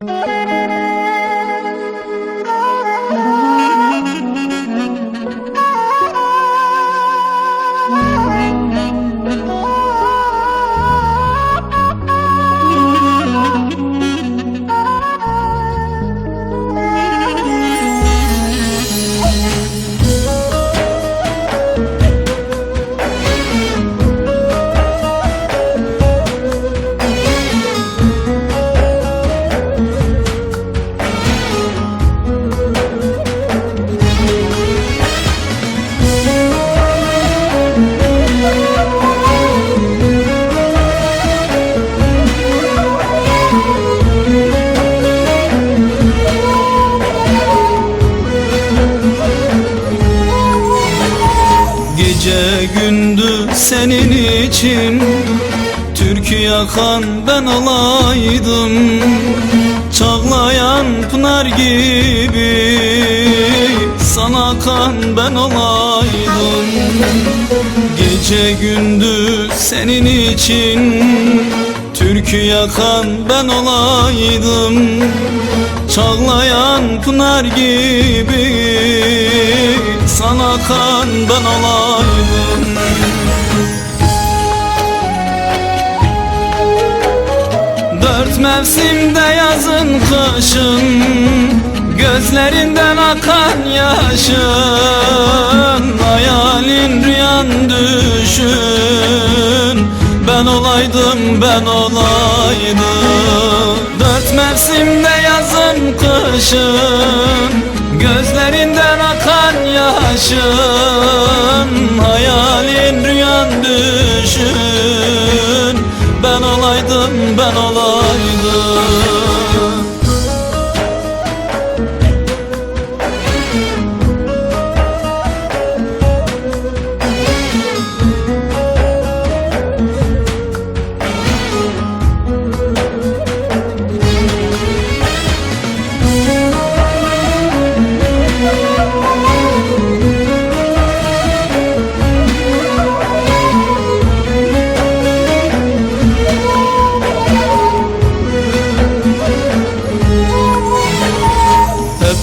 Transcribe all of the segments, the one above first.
Gece senin için. Türkü yakan ben olaydım Çağlayan pınar gibi. Sana akan ben olaydım Gece gündüz senin için. Türkü yakan ben olaydım Çağlayan pınar gibi. Sana akan ben olaydım Dört mevsimde yazın kışın Gözlerinden akan yaşın. Hayalin rüyan düşün Ben olaydım ben olaydım. Dört mevsimde yazın kışın Gözlerinden akan yaşın ben olaydım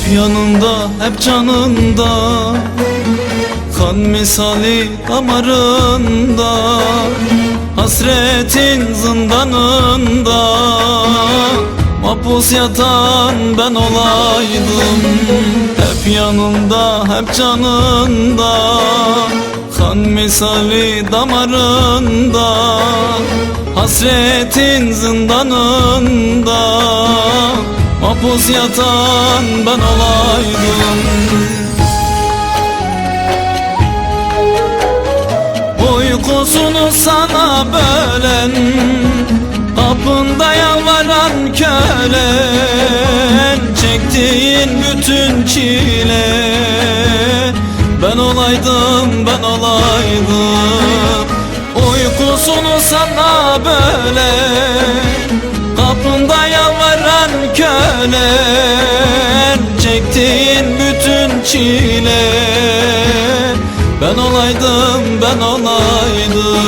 Hep yanında, hep canında. Kan misali damarında Hasretin zindanında. Mapus yatan ben olaydım Hep yanında, hep canında. Kan misali damarında Hasretin zindanında Mapus yatan ben olaydım. Uykusunu sana bölen Kapında yalvaran kölen Çektiğin bütün çile. Ben olaydım ben olaydım. Uykusunu sana bölen Kapında yalvaran kölen Çektiğin bütün çile Ben olaydım ben olaydım